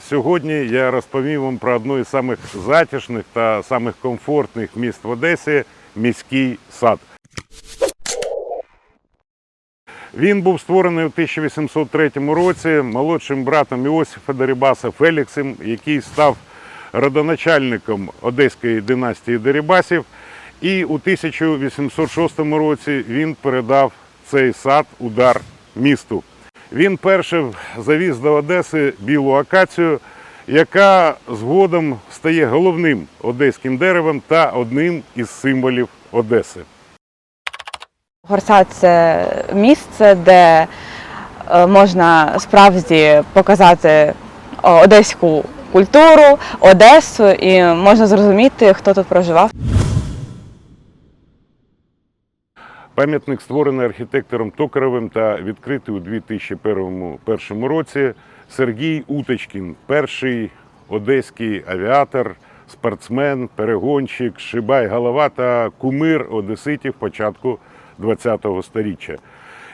сьогодні я розповім вам про одну із самих затишних та самих комфортних міст в Одесі міський сад. Він був створений у 1803 році молодшим братом Іосифа Дерибаса Феліксом, який став родоначальником Одеської династії Дерибасів. І у 1806 році він передав цей сад удар місту. Він першим завіз до Одеси білу акацію, яка згодом стає головним одеським деревом та одним із символів Одеси. Горсад це місце, де е, можна справді показати одеську культуру, Одесу, і можна зрозуміти, хто тут проживав. Пам'ятник створений архітектором Токаревим та відкритий у 2001 році. Сергій Уточкін, перший одеський авіатор, спортсмен, перегонщик, шибай голова та кумир одеситів початку ХХ століття.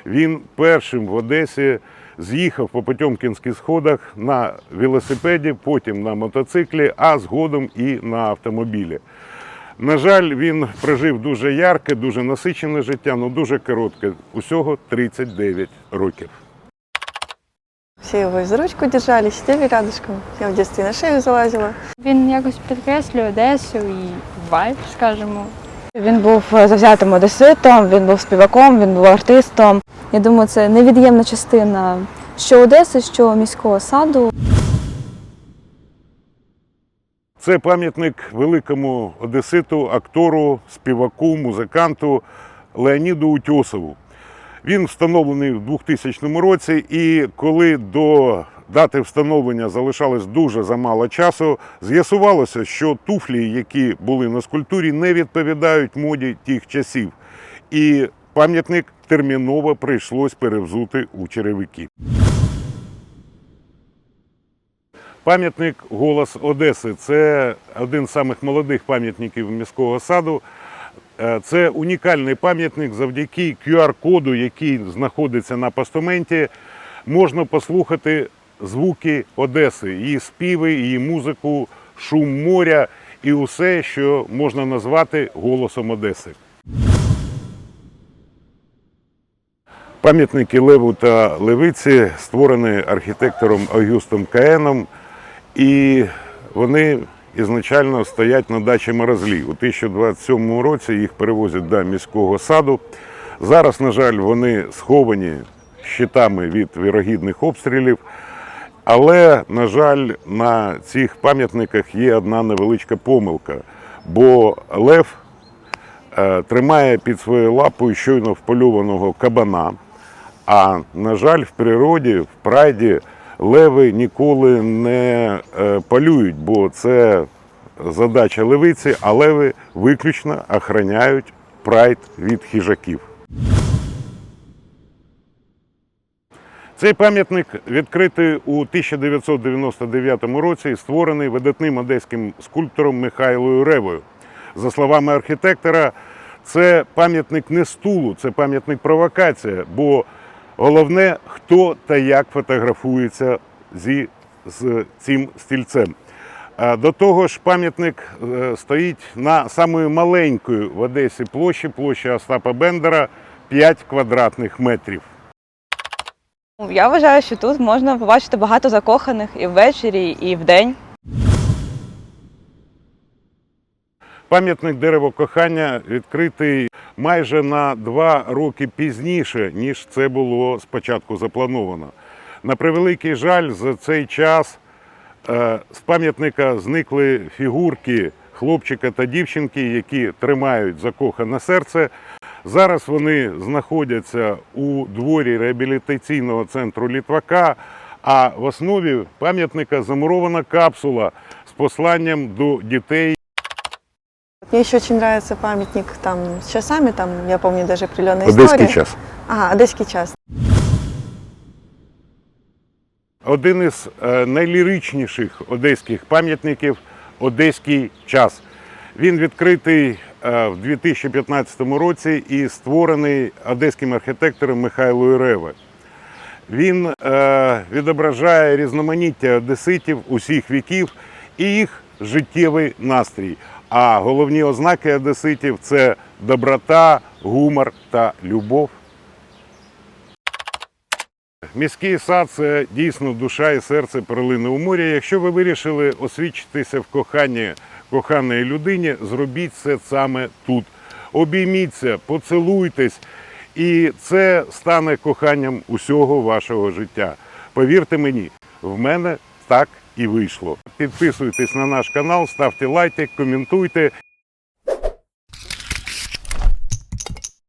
Він першим в Одесі з'їхав по Потьомкінських сходах на велосипеді, потім на мотоциклі, а згодом і на автомобілі. На жаль, він прожив дуже ярке, дуже насичене життя, але дуже коротке. Усього 39 років. Все его за ручку держали, сидели рядышком. Я в детстве на шею залазила. Він якось підкреслює Одесу і вайб, скажімо. Він був завзятим одеситом, він був співаком, він був артистом. Я думаю, це невід'ємна частина що Одеси, що міського саду. Це пам'ятник великому одеситу, актору, співаку, музиканту Леоніду Утьосову. Він встановлений в 2000 році, і коли до дати встановлення залишалось дуже замало часу, з'ясувалося, що туфлі, які були на скульптурі, не відповідають моді тих часів. І пам'ятник терміново прийшлось перевзути у черевики. Пам'ятник Голос Одеси це один з самих молодих пам'ятників міського саду. Е, Це унікальний пам'ятник завдяки QR-коду, який знаходиться на постаменті. Можна послухати звуки Одеси, її співи, її музику, шум моря і усе, що можна назвати голосом Одеси. Пам'ятники Леву та Левиці створені архітектором Августом Каеном, і вони ізначально стоять на дачі Морозлі. У 2027 році їх перевозять до міського саду. Зараз, на жаль, вони сховані щитами від вірогідних обстрілів. Але, на жаль, на цих пам'ятниках є одна невеличка помилка, бо лев е, тримає під своєю лапою щойно вполюваного кабана. А на жаль, в природі, в прайді леви ніколи не е, полюють, бо це задача левиці, а леви виключно охороняють прайд від хижаків. Цей пам'ятник відкритий у 1999 році і створений видатним одеським скульптором Михайлою Ревою. За словами архітектора, це пам'ятник не стулу, це пам'ятник провокація, бо головне, хто та як фотографується зі, з цим стільцем. До того ж, пам'ятник е, стоїть на самої маленької в Одесі площі, площі Остапа Бендера 5 квадратних метрів. Я вважаю, що тут можна побачити багато закоханих і ввечері, і вдень. Пам'ятник дерево кохання відкритий майже на два роки пізніше, ніж це було спочатку заплановано. На превеликий жаль, за цей час е, з пам'ятника зникли фігурки хлопчика та дівчинки, які тримають закохане серце. Зараз вони знаходяться у дворі реабілітаційного центру Літвака, а в основі пам'ятника замурована капсула з посланням до дітей Мне еще очень нравится памятник там с часами, там, я помню, даже определенная Одеський история. час. Ага, Одесский час. Один із е, найліричніших одеських пам'ятників Одеський час. Він відкритий е, в 2015 році і створений одеським архітектором Михайлою Реве. Він е, відображає різноманіття одеситів усіх віків і їх життєвий настрій. А головні ознаки одеситів це доброта, гумор та любов. Міський сад це дійсно душа і серце перлини у морі. Якщо ви вирішили освідчитися в коханні коханої людині, зробіть це саме тут. Обійміться, поцілуйтесь, і це стане коханням усього вашого життя. Повірте мені, в мене так і вийшло. Підписуйтесь на наш канал, ставте лайки, коментуйте.